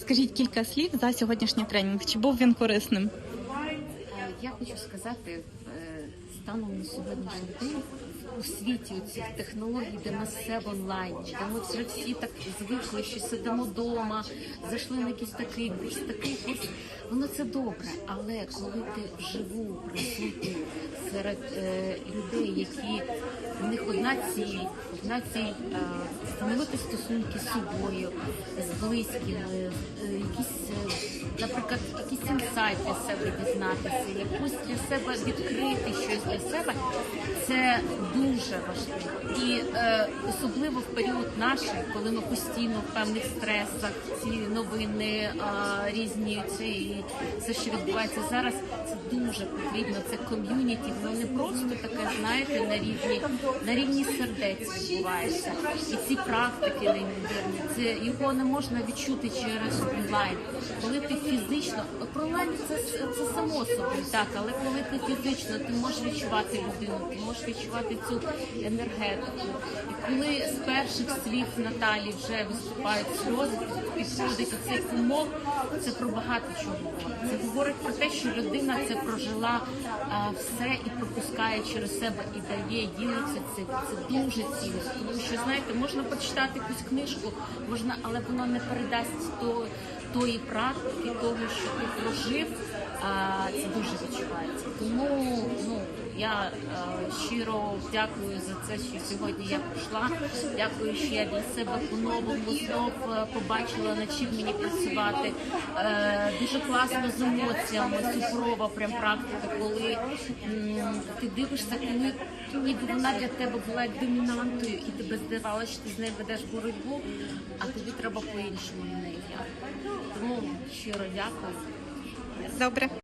Скажіть кілька слів за сьогоднішній тренінг. Чи був він корисним? Е, Я хочу сказати, е, станом на сьогоднішній день у світі цих технологій, де нас все в онлайні, де ми вже всі так звикли, що сидимо вдома, зайшли на якийсь такий курс, такий курс. Воно це добре, але коли ти вживу присутній серед е, людей, які в них одна ціль, одна ціль е, встановити стосунки з собою, з близькими, е, якісь, е, наприклад, для себе дізнатися, якусь для себе відкрити щось для себе, це дуже важливо. І е, особливо в період наший, коли ми постійно в певних стресах, ці новини а, різні, це і все, що відбувається зараз, це дуже потрібно. Це ком'юніті, воно не просто таке, знаєте, на рівні на рівні сердець відбувається. І ці практики неймовірні, це його не можна відчути через онлайн. Коли ти фізично про онлайн це, це само собою, так, але коли ти фізично, ти можеш відчувати людину, ти можеш відчувати цю енергетику. І коли з перших слів Наталі вже виступають сльози, підходить оцей кумок, це про багато чого. Це говорить про те, що людина це прожила а, все і пропускає через себе і дає, ділиться це. Це дуже цінно. Тому що знаєте, можна почитати якусь книжку, можна, але воно не передасть то, тої практики, того, що ти прожив. Це дуже відчувається. Тому ну я е, щиро дякую за це, що сьогодні я прийшла. Дякую, що я для себе по-новому знов е, побачила, над чим мені працювати. Е, дуже класно з емоціями, супрова прям практика, коли ти дивишся, коли ніби вона для тебе була домінантою, і тебе здавалося, що ти з нею ведеш боротьбу, а тобі треба по-іншому на неї. Щиро дякую. Добре.